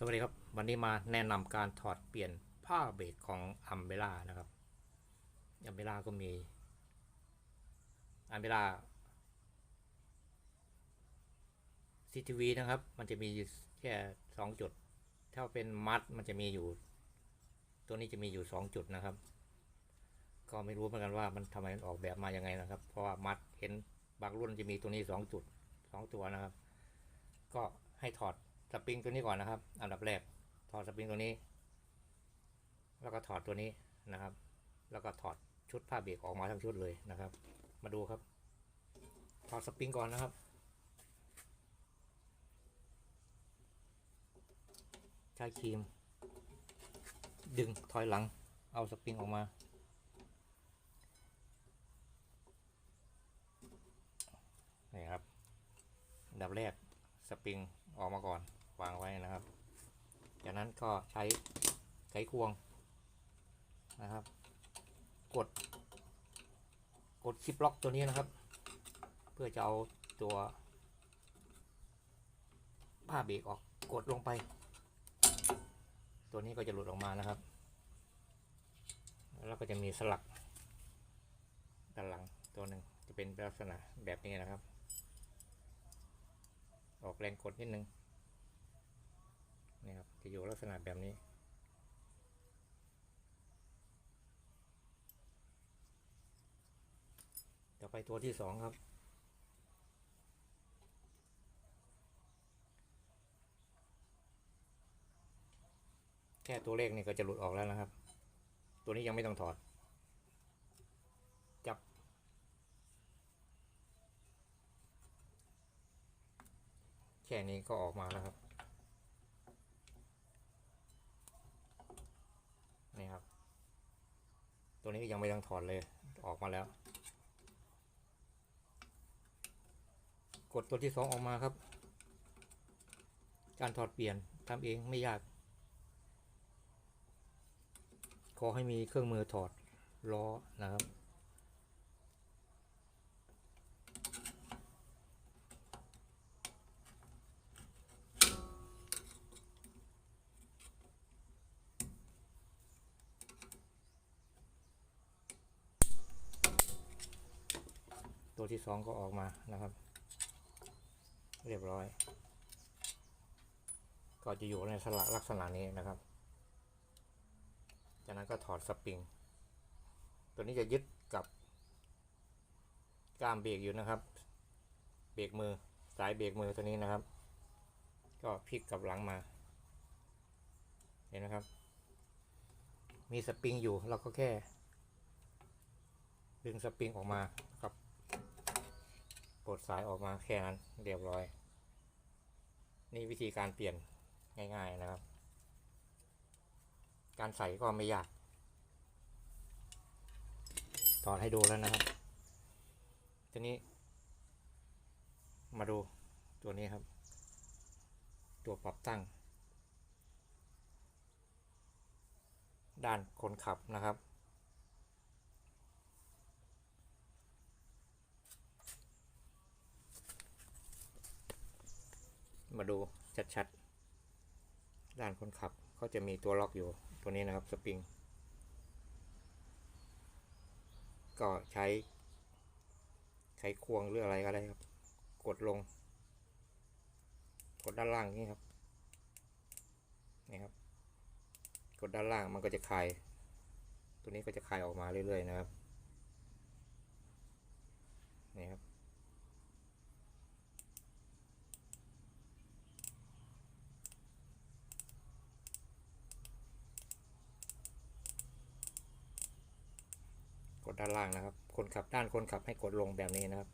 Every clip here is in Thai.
สวัสดีครับ วันนี้มาแนะนำการถอดเปลี่ยนผ้าเบรกของอัมเบล่านะครับอัมเบล่าก็มีอัมเบล่าซีทีวีนะครับ มันจะมีแค่สองจุด ถ้าเป็นมัดมันจะมีอยู่ ตัวนี้จะมีอยู่สองจุดนะครับ ก็ไม่รู้เหมือนกันว่ามันทำไมมันออกแบบมายังไงนะครับ เพราะว่ามัดเห็นบางรุ่นจะมีตัวนี้สองจุดสองตัวนะครับ ก็ให้ถอด สปริงตัวนี้ก่อนนะครับ อันดับแรก ถอดสปริงตัวนี้ แล้วก็ถอดตัวนี้นะครับ แล้วก็ถอดชุดผ้าเบรกออกมาทั้งชุดเลยนะครับ มาดูครับ ถอดสปริงก่อนนะครับ ใช้ครีม ดึงถอยหลัง เอาสปริงออกมานี่ครับอันดับแรกสปริงออกมาก่อน วางไว้นะครับ จากนั้นก็ใช้ไขควงนะครับ กด กดซิปล็อกตัวนี้นะครับ เพื่อจะเอาตัวผ้าเบรกออกกดลงไป ตัวนี้ก็จะหลุดออกมานะครับ แล้วก็จะมีสลักด้านหลังตัวหนึ่งจะเป็นลักษณะแบบนี้นะครับ ออกแรงกดนิดนึง นี่ครับจะอยู่ลักษณะแบบนี้ต่อไปตัวที่สองครับ แค่ตัวเลขนี่ก็จะหลุดออกแล้วนะครับ ตัวนี้ยังไม่ต้องถอด จับ แค่นี้ก็ออกมาแล้วครับ นี่ครับ ตัวนี้ยังไม่ต้องถอดเลย ออกมาแล้ว กดตัวที่สองออกมาครับ การถอดเปลี่ยนทำเองไม่ยาก ขอให้มีเครื่องมือถอดล้อนะครับ ที่สองก็ออกมานะครับ เรียบร้อย ก็จะอยู่ในสละลักษณะนี้นะครับ จากนั้นก็ถอดสปริง ตัวนี้จะยึดกับก้ามเบรกอยู่นะครับ เบรกมือสายเบรกมือตัวนี้นะครับ ก็พลิกกลับหลังมา เห็นนะครับ มีสปริงอยู่เราก็แค่ ดึงสปริงออกมาครับ ปลดสายออกมาแค่นั้นเรียบร้อย นี่วิธีการเปลี่ยนง่ายๆนะครับ การใส่ก็ไม่ยากถอดให้ดูแล้วนะครับทีนี้ มาดูตัวนี้ครับ ตัวปรับตั้ง ด้านคนขับนะครับ มาดูชัดๆ ด้านคนขับเขาจะมีตัวล็อกอยู่ตัวนี้นะครับสปริง ก็ใช้ไขควงหรืออะไรก็ได้ครับ กดลง กดด้านล่างนี่ครับนี่ครับ กดด้านล่างมันก็จะคลาย ตัวนี้ก็จะคลายออกมาเรื่อยๆนะครับนี่ครับ ด้านล่างนะครับ คนขับด้านคนขับให้กดลงแบบนี้นะครับ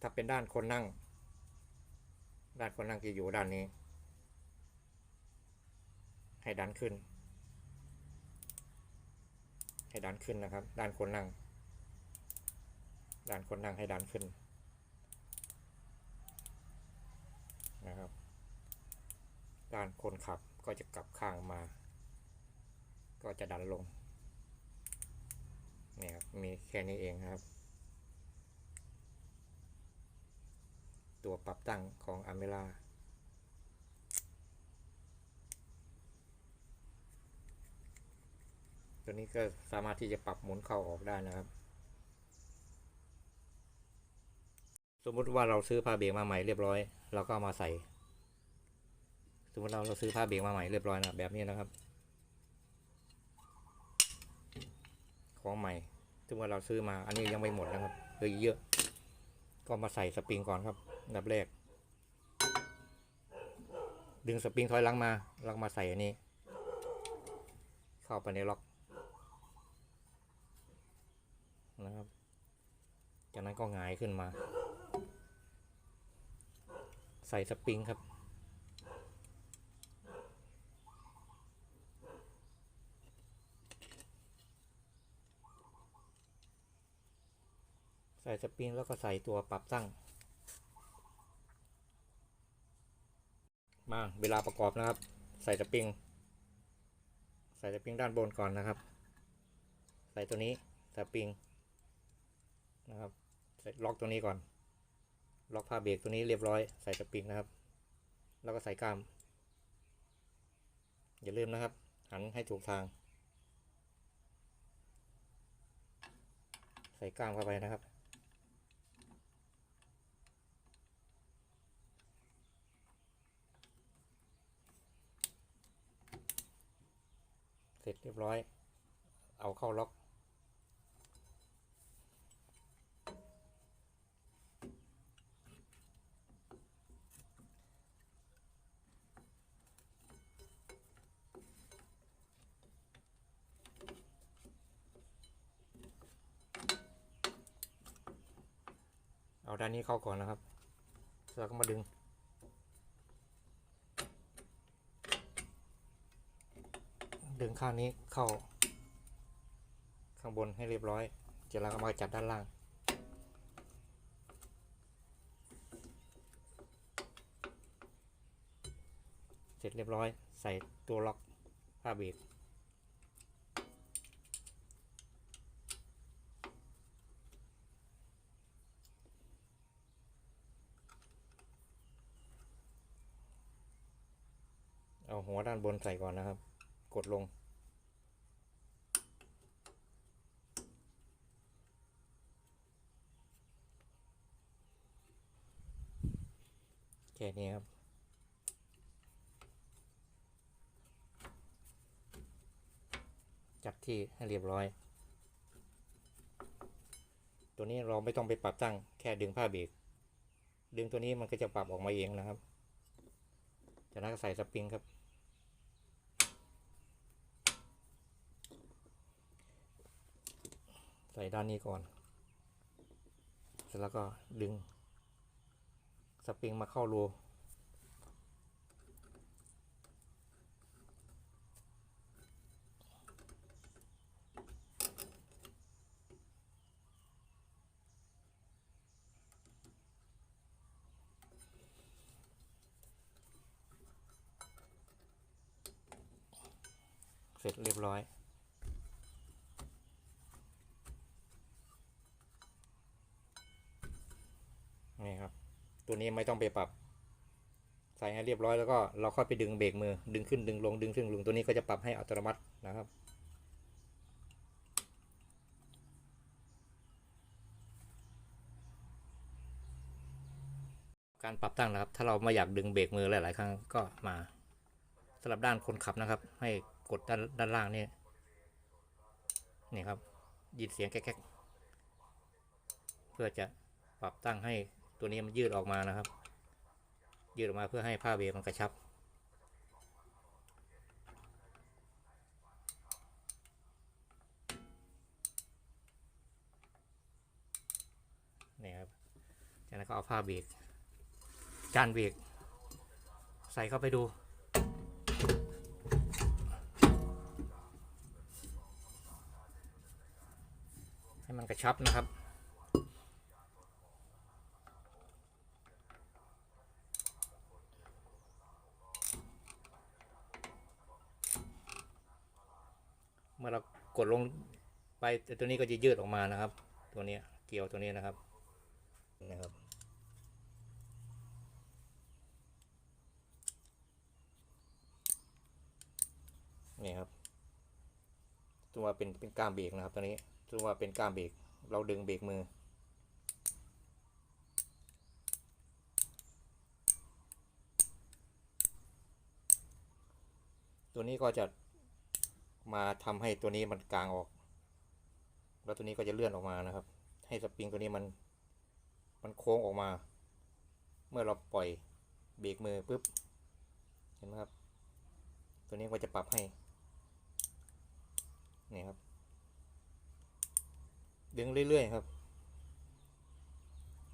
ถ้าเป็นด้านคนนั่ง ด้านคนนั่งจะอยู่ด้านนี้ ให้ดันขึ้น ให้ดันขึ้นนะครับ ด้านคนนั่ง ด้านคนนั่งให้ดันขึ้น นะครับ ด้านคนขับก็จะกลับข้างมา ก็จะดันลงนี่ครับมีแค่นี้เองครับ ตัวปรับตั้งของอเมล่าตัวนี้ก็สามารถที่จะปรับหมุนเข้าออกได้นะครับ สมมุติว่าเราซื้อผ้าเบรกมาใหม่เรียบร้อย เราก็ามาใส่ สมมติเราเราซื้อผ้าเบรกมาใหม่เรียบร้อยนะแบบนี้นะครับ ของใหม่ซึ่งว่าเราซื้อมาอันนี้ยังไม่หมดนะครับเหลืออีกเยอะ ก็มาใส่สปริงก่อนครับนดับแรก ดึงสปริงถอยหลังมาแล้วมาใส่อันนี้ เข้าไปในล็อกนะครับ จากนั้นก็หงายขึ้นมา ใส่สปริงครับ ใส่สปริงแล้วก็ใส่ตัวปรับตั้ง มาเวลาประกอบนะครับ ใส่สปริง ใส่สปริงด้านบนก่อนนะครับ ใส่ตัวนี้สปริงนะครับใส่ล็อกตัวนี้ก่อน ล็อกผ้าเบรกตัวนี้เรียบร้อยใส่สปริงนะครับ แล้วก็ใส่กล้าม อย่าลืมนะครับ หันให้ถูกทาง ใส่กล้ามเข้าไปนะครับ เสร็จเรียบร้อย เอาเข้าล็อก ด้านนี้เข้าก่อนนะครับแล้วก็มาดึง ดึงข้างนี้เข้า ข้างบนให้เรียบร้อยเดี๋ยวเราก็มาจัดด้านล่างเสร็จเรียบร้อยใส่ตัวล็อกผ้าเบรก เอาหัวด้านบนใส่ก่อนนะครับ กดลง แค่นี้ครับจับที่ให้เรียบร้อย ตัวนี้เราไม่ต้องไปปรับตั้ง แค่ดึงผ้าเบรก ดึงตัวนี้มันก็จะปรับออกมาเองนะครับ จากนั้นก็ใส่สปริงครับ ใส่ด้านนี้ก่อน เสร็จแล้วก็ดึง สปริงมาเข้ารูเสร็จเรียบร้อย ตัวนี้ไม่ต้องไปปรับ ใส่ให้เรียบร้อยแล้วก็เราค่อยไปดึงเบรกมือดึงขึ้นดึงลงดึงขึ้นลงตัวนี้ก็จะปรับให้อัตโนมัตินะครับการปรับตั้งนะครับ ถ้าเราไม่อยากดึงเบรกมือหลาย ๆ ครั้งก็มาสำหรับด้านคนขับนะครับ ให้กดด้านด้านล่างนี่นี่ครับยินเสียงแก๊กๆเพื่อจะปรับตั้งให้ ตัวนี้มันยืดออกมานะครับ ยืดออกมาเพื่อให้ผ้าเบรกมันกระชับ นี่ครับ จากนั้นก็เอาผ้าเบรกจานเบรกใส่เข้าไปดูให้มันกระชับนะครับ เมื่อเรา กดลงไปแต่ตัวนี้ก็จะยืดออกมานะครับ ตัวนี้เกี่ยวตัวนี้นะครับนะครับ นี่ครับตัวเป็นเป็นกล้ามเบรกนะครับตัวนี้ตัวเป็นกล้ามเบรกเราดึงเบรกมือตัวนี้ก็จะ มาทำให้ตัวนี้มันกลางออก แล้วตัวนี้ก็จะเลื่อนออกมานะครับ ให้สปริงตัวนี้มันมันโค้งออกมา เมื่อเราปล่อยเบรกมือปุ๊บเห็นไหมครับ ตัวนี้ก็จะปรับให้นี่ครับ ดึงเรื่อยๆครับ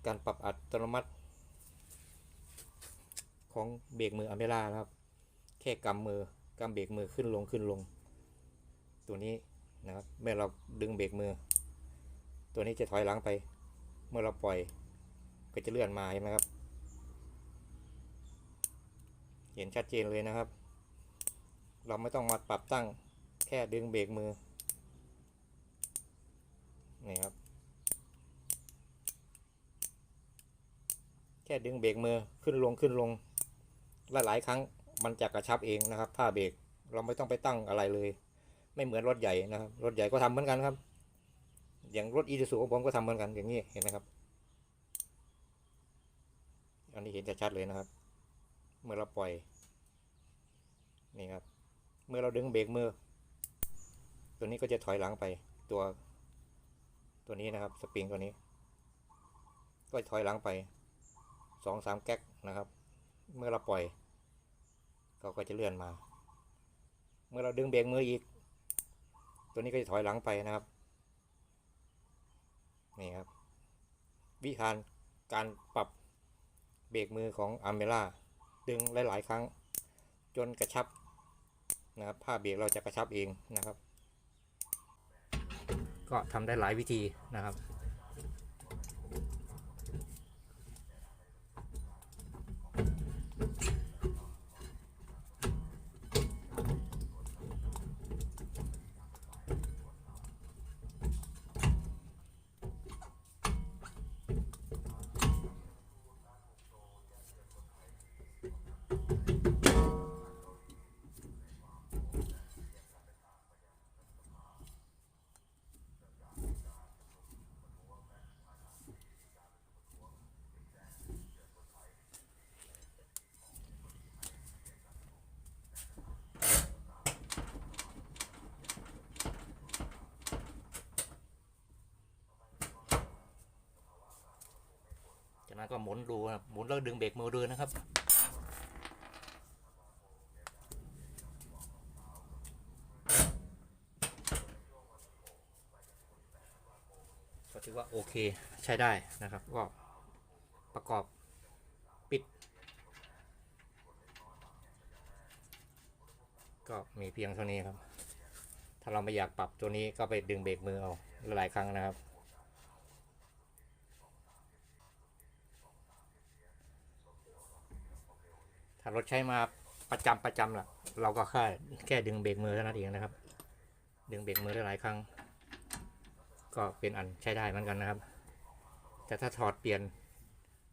การปรับอัตโนมัติ ของเบรกมืออเมร่านะครับ แค่กำมือกำเบรกมือขึ้นลงขึ้นลง ตัวนี้นะครับ เมื่อเราดึงเบรกมือ ตัวนี้จะถอยหลังไป เมื่อเราปล่อยก็จะเลื่อนมาเห็นไหมครับ เห็นชัดเจนเลยนะครับ เราไม่ต้องมาปรับตั้งแค่ดึงเบรกมือนี่ครับ แค่ดึงเบรกมือขึ้นลงขึ้นลงหลายๆครั้งมันจะกระชับเองนะครับ ผ้าเบรกเราไม่ต้องไปตั้งอะไรเลย ไม่เหมือนรถใหญ่นะครับรถใหญ่ก็ทำเหมือนกันครับ อย่างรถอีซูซูของผมก็ทำเหมือนกันอย่างนี้เห็นไหมครับ อันนี้เห็นชัดๆเลยนะครับ เมื่อเราปล่อยนี่ครับ เมื่อเราดึงเบรกมือ ตัวนี้ก็จะถอยหลังไปตัวตัวนี้นะครับ สปริงตัวนี้ ก็ถอยหลังไปสองสามแก๊กนะครับ เมื่อเราปล่อยเขาก็จะเลื่อนมา เมื่อเราดึงเบรกมืออีก ตัวนี้ก็จะถอยหลังไปนะครับ นี่ครับ วิธีการการปรับเบรกมือของอ m เมล่าดึงหลาย ๆ ครั้ง จนกระชับนะครับผ้าเบรกเราจะกระชับเองนะครับ ก็ทำได้หลายวิธีนะครับ ก็หมุนดูครับหมุนแล้วดึงเบรกมือดูนะครับ ก็ถือว่าโอเคใช้ได้นะครับก็ประกอบปิด ก็มีเพียงเท่านี้ครับ ถ้าเราไม่อยากปรับตัวนี้ก็ไปดึงเบรกมือเอาหลายครั้งนะครับ ถ้ารถใช้มาประจำประจำล่ะ เราก็แค่แค่ดึงเบรกมือเท่านั้นเองนะครับ ดึงเบรกมือได้หลายครั้ง ก็เป็นอันใช้ได้เหมือนกันนะครับ แต่ถ้าถอดเปลี่ยน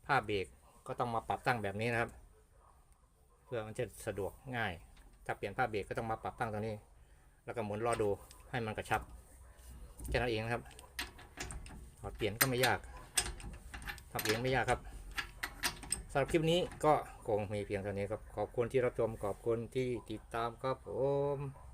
ผ้าเบรกก็ต้องมาปรับตั้งแบบนี้นะครับ เพื่อมันจะสะดวกง่าย ถ้าเปลี่ยนผ้าเบรกก็ต้องมาปรับตั้งตรงนี้ แล้วก็หมุนรอดูให้มันกระชับแค่นั้นเองนะครับถอดเปลี่ยนก็ไม่ยากทำเองไม่ยากครับ สำหรับคลิปนี้ก็คงมีเพียงเท่านี้ครับ ขอบคุณที่รับชม ขอบคุณที่ติดตามครับผม